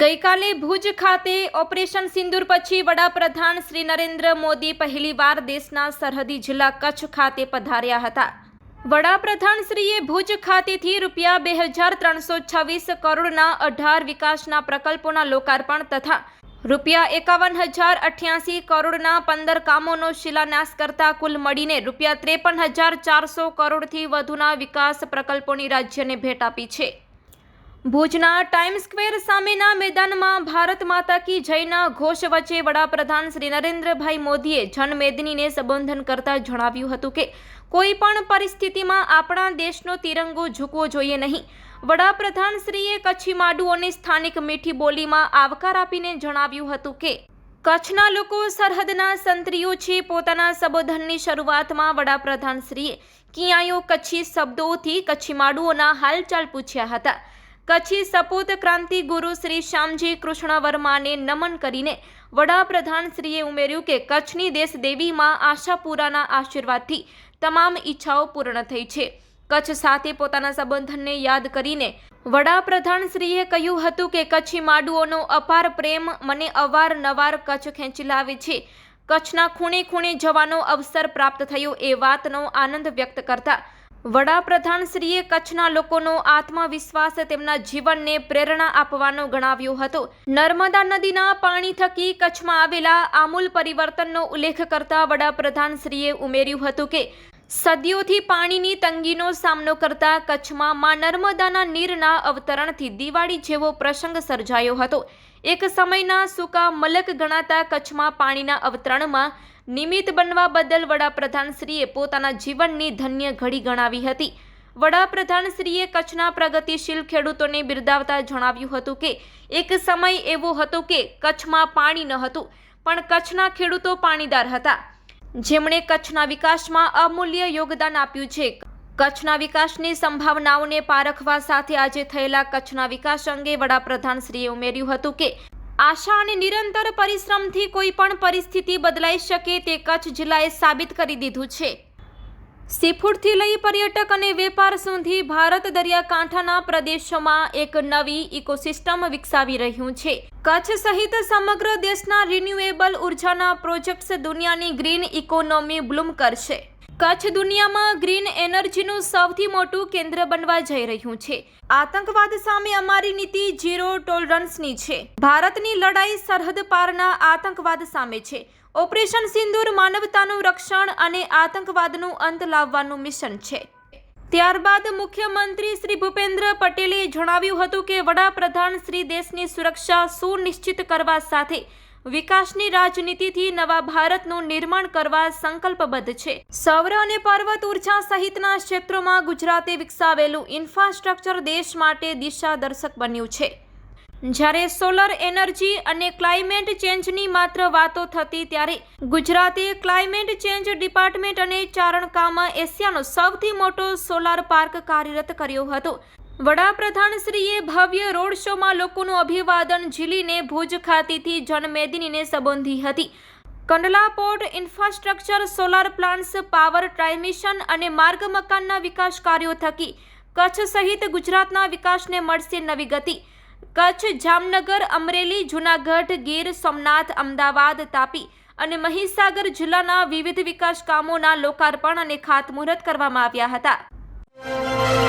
ગઈકાલે ભુજ ખાતે ઓપરેશન સિંદૂર પછી વડાપ્રધાન શ્રી નરેન્દ્ર મોદી પહેલીવાર દેશના સરહદી જિલ્લા કચ્છ ખાતે પધાર્યા હતા. વડાપ્રધાન શ્રીએ ભુજ ખાતેથી રૂપિયા બે હજાર ત્રણસો છવ્વીસ કરોડના અઢાર વિકાસના પ્રકલ્પોના લોકાર્પણ તથા રૂપિયા એકાવન હજાર અઠ્યાસી કરોડના પંદર કામોનો શિલાન્યાસ કરતા કુલ મળીને રૂપિયા ત્રેપન હજાર ચારસો કરોડથી વધુના વિકાસ પ્રકલ્પોની રાજ્યને ભેટ આપી છે. ભુજના ટાઈમ સ્ક્વેર સામેના મેદાનમાં ભારત માતા કી જયના ઘોષ વચ્ચે વડાપ્રધાન શ્રી નરેન્દ્રભાઈ મોદીએ જનમેદનીને સંબોધન કરતા જણાવ્યું હતું કે કોઈ પણ પરિસ્થિતિમાં આપણા દેશનો તિરંગો ઝૂકવો જોઈએ નહીં. વડાપ્રધાન શ્રીએ કચ્છી માડુઓને સ્થાનિક મીઠી બોલીમાં આવકાર આપીને જણાવ્યું હતું કે કચ્છના લોકો સરહદના સંત્રીઓ છે, પોતાના સંબોધનની શરૂઆતમાં વડાપ્રધાન શ્રીએ કિયાયો કચ્છી શબ્દોથી કચ્છી માડુઓના હાલચાલ પૂછ્યા હતા. કચ્છી સપૂત ક્રાંતિ ગુરુ શ્રી શ્યામજી કૃષ્ણ વર્માને નમન કરીને વડાપ્રધાન શ્રીએ ઉમેર્યું કે કચ્છની દેશ દેવીમાં આશાપુરાના આશીર્વાદથી તમામ ઈચ્છાઓ પૂર્ણ થઈ છે. કચ્છ સાથે પોતાના સંબંધને યાદ કરીને વડાપ્રધાન શ્રીએ કહ્યું હતું કે કચ્છી માડુઓનો અપાર પ્રેમ મને અવારનવાર કચ્છ ખેંચી લાવે છે. કચ્છના ખૂણે ખૂણે જવાનો અવસર પ્રાપ્ત થયો એ વાતનો આનંદ વ્યક્ત કરતા વડાપ્રધાન શ્રીએ કચ્છના લોકોનો આત્મવિશ્વાસ તેમના જીવનને પ્રેરણા આપવાનો ગણાવ્યો હતો. નર્મદા નદીના પાણી થકી કચ્છમાં આવેલા આમૂલ પરિવર્તનનો ઉલ્લેખ કરતા વડાપ્રધાન શ્રીએ ઉમેર્યું હતું કે સદીઓથી પાણીની તંગીનો સામનો કરતા કચ્છમાં માં નર્મદાના નીરના અવતરણથી દિવાળી જેવો પ્રસંગ સર્જાયો હતો. એક સમયના સૂકા મલક ગણાતા કચ્છમાં પાણીના અવતરણમાં નિમિત્ત બનવા બદલ વડાપ્રધાન શ્રીએ પોતાના જીવનની ધન્ય ઘડી ગણાવી હતી. વડાપ્રધાન શ્રીએ કચ્છના પ્રગતિશીલ ખેડૂતોને બિરદાવતા જણાવ્યું હતું કે, એક સમય એવો હતો કે કચ્છમાં પાણી ન હતું, પણ કચ્છના ખેડૂતો પાણીદાર હતા. જેમણે કચ્છના વિકાસમાં અમૂલ્ય યોગદાન આપ્યું છે. કચ્છના વિકાસની સંભાવનાઓને પારખવા સાથે આજે થયેલા કચ્છના વિકાસ અંગે વડાપ્રધાન શ્રીએ ઉમેર્યું હતું કે, આશા અને નિરંતર પરિશ્રમથી કોઈ પણ પરિસ્થિતિ બદલાઈ શકે તે કચ્છ જિલ્લાએ સાબિત કરી દીધું છે. સીફૂડથી લઈ પર્યટક અને વેપાર સુધી ભારત દરિયાકાંઠાના પ્રદેશોમાં એક નવી ઇકોસિસ્ટમ વિકસાવી રહ્યું છે. કચ્છ સહિત સમગ્ર દેશના રિન્યુએબલ ઉર્જાના પ્રોજેક્ટ્સ દુનિયાની ગ્રીન ઇકોનોમી બ્લૂમ કરશે. કચ્છ દુનિયામાં ગ્રીન એનર્જીનું સૌથી મોટું કેન્દ્ર બનવા જઈ રહ્યું છે. આતંકવાદ સામે અમારી નીતિ ઝીરો ટોલરન્સની છે. ભારતની લડાઈ સરહદ પારના આતંકવાદ સામે છે. ઓપરેશન સિંદૂર માનવતાનું રક્ષણ અને આતંકવાદનું અંત લાવવાનું મિશન છે. ત્યારબાદ મુખ્યમંત્રી શ્રી ભૂપેન્દ્ર પટેલે જણાવ્યું હતું કે વડાપ્રધાન શ્રી દેશની સુરક્ષા સુનિશ્ચિત કરવા સાથે વિકાસની રાજનીતિથી નવા ભારતનું નિર્માણ કરવા સંકલ્પબદ્ધ છે. સૌર અને પર્વત ઊર્જા સહિતના ક્ષેત્રોમાં ગુજરાતે વિકસાવેલું ઇન્ફ્રાસ્ટ્રક્ચર દેશ માટે દિશાદર્શક બન્યું છે. જ્યારે સોલર એનર્જી અને ક્લાઇમેટ ચેન્જની માત્ર વાતો થતી ત્યારે ગુજરાતે ક્લાઇમેટ ચેન્જ ડિપાર્ટમેન્ટ અને ચારણકામાં એશિયાનો સૌથી મોટો સોલાર પાર્ક કાર્યરત કર્યો હતો. વડાપ્રધાન શ્રીએ ભવ્ય રોડ શોમાં લોકોનું અભિવાદન ઝીલીને ભુજ ખાતેથી જનમેદિનીને સંબોધી હતી. Kandla port infrastructure solar plants power transmission અને માર્ગ મકાનના વિકાસ કાર્યો થકી કચ્છ સહિત ગુજરાતના વિકાસને મળશે નવી ગતિ. કચ્છ, જામનગર, અમરેલી, જૂનાગઢ, ગીર, સોમનાથ, અમદાવાદ, તાપી અને મહીસાગર જિલ્લાના વિવિધ વિકાસ કામોના લોકાર્પણ અને ખાતમુહૂર્ત કરવામાં આવ્યા હતા.